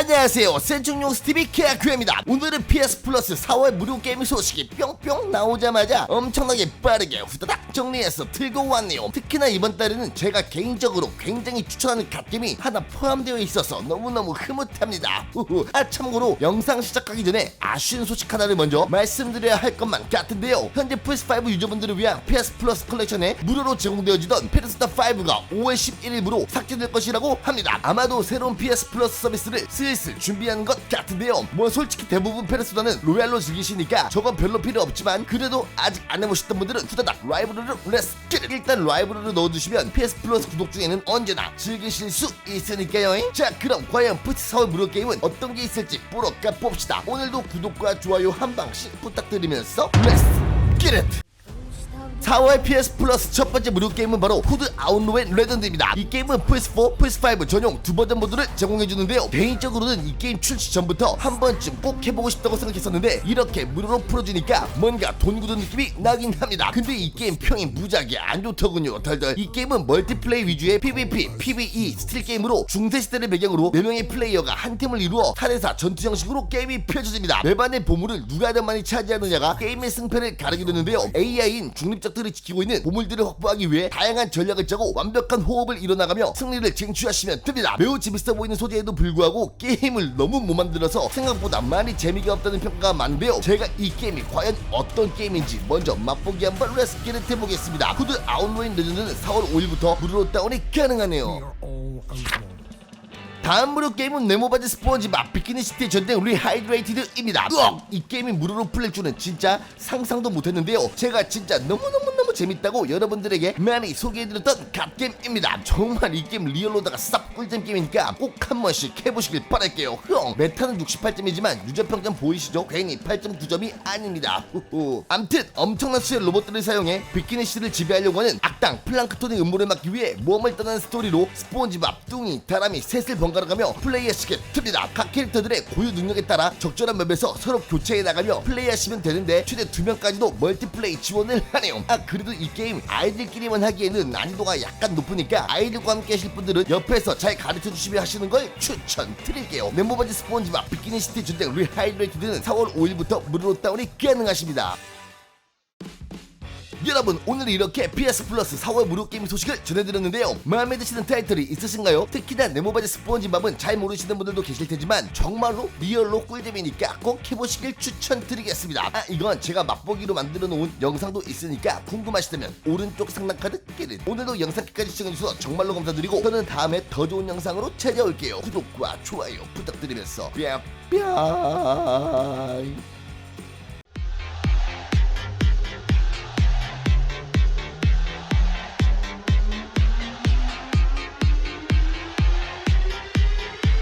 안녕하세요. 센충용 스티비 케아큐입니다. 오늘은 PS 플러스 4월 무료 게임 소식이 뿅뿅 나오자마자 엄청나게 빠르게 후다닥 정리해서 들고 왔네요. 특히나 이번 달에는 제가 개인적으로 굉장히 추천하는 갓게임이 하나 포함되어 있어서 너무너무 흐뭇합니다. 후후. 아 참고로 영상 시작하기 전에 아쉬운 소식 하나를 먼저 말씀드려야 할 것만 같은데요. 현재 PS5 유저분들을 위한 PS 플러스 컬렉션에 무료로 제공되어지던 페르소나 5가 5월 11일부로 삭제될 것이라고 합니다. 아마도 새로운 PS 플러스 서비스를 슬슬 준비하는 것 같은데요. 뭐 솔직히 대부분 페르소나는 로얄로 즐기시니까 저건 별로 필요 없지만 그래도 아직 안 해보셨던 분들은 후다닥 라이브러리를 렛츠 겟! 일단 라이브러리를 넣어두시면 PS 플러스 구독 중에는 언제나 즐기실 수 있으니까요. 자 그럼 과연 푸치 4월 무료 게임은 어떤 게 있을지 보러 가봅시다. 오늘도 구독과 좋아요 한 방씩 부탁드리면서 렛츠 겟 4월 PS 플러스 첫 번째 무료 게임은 바로 후드 아웃로의 레전드입니다. 이 게임은 PS4, PS5 전용 두 버전 모드를 제공해주는데요. 개인적으로는 이 게임 출시 전부터 한 번쯤 꼭 해보고 싶다고 생각했었는데 이렇게 무료로 풀어주니까 뭔가 돈 굳은 느낌이 나긴 합니다. 근데 이 게임 평이 무지하게 안 좋더군요. 덜덜. 이 게임은 멀티플레이 위주의 PvP, PvE 스틸 게임으로 중세 시대를 배경으로 4명의 플레이어가 한 팀을 이루어 탈의사 전투 형식으로 게임이 펼쳐집니다. 맵안의 보물을 누가 더 많이 차지하느냐가 게임의 승패를 가르게 되는데요. AI인 중립적 들을 지키고 있는 보물들을 확보하기 위해 다양한 전략을 짜고 완벽한 호흡을 이뤄나가며 승리를 쟁취하시면 됩니다. 매우 재밌어 보이는 소재에도 불구하고 게임을 너무 못 만들어서 생각보다 많이 재미가 없다는 평가가 많은데요. 제가 이 게임이 과연 어떤 게임인지 먼저 맛보기 한번 레스키를 해보겠습니다. 후드 아웃로인 레전드는 4월 5일부터 무료로 다운이 가능하네요. 다음 무료 게임은 네모바지 스폰지밥 비키니 시티 전쟁 리하이드레이티드입니다. 으억! 이 게임이 무료로 풀릴 줄은 진짜 상상도 못했는데요. 제가 진짜 너무너무너무 재밌다고 여러분들에게 많이 소개해드렸던 갓게임입니다. 정말 이 게임 리얼로다가 싹 꿀잼 게임이니까 꼭 한 번씩 해보시길 바랄게요. 흥! 메타는 68점이지만 유저평점 보이시죠? 괜히 8.9점이 아닙니다. 후후. 암튼 엄청난 수의 로봇들을 사용해 비키니 시티를 지배하려고 하는 악당 플랑크톤의 음모를 막기 위해 모험을 떠나는 스토리로 스폰지밥, 뚱이, 다람이 셋을 번갈아가며 플레이하시게 됩니다. 각 캐릭터들의 고유 능력에 따라 적절한 맵에서 서로 교체해 나가며 플레이하시면 되는데 최대 두 명까지도 멀티플레이 지원을 하네요. 아 그래도 이 게임 아이들끼리만 하기에는 난이도가 약간 높으니까 아이들과 함께 하실 분들은 옆에서 잘 가르쳐 주시며 하시는 걸 추천드릴게요. 네모바지 스폰지밥 비키니 시티 전쟁 리하이드레이티드는 4월 5일부터 무료로 다운이 가능하십니다. 여러분 오늘 이렇게 PS 플러스 4월 무료 게임 소식을 전해드렸는데요. 마음에 드시는 타이틀이 있으신가요? 특히나 네모바지 스폰지밥은 잘 모르시는 분들도 계실 테지만 정말로 리얼로 꿀잼이니까 꼭 해보시길 추천드리겠습니다. 아 이건 제가 맛보기로 만들어 놓은 영상도 있으니까 궁금하시다면 오른쪽 상단 카드 끼릿 오늘도 영상 끝까지 시청해주셔서 정말로 감사드리고 저는 다음에 더 좋은 영상으로 찾아올게요. 구독과 좋아요 부탁드리면서. 뿅뿅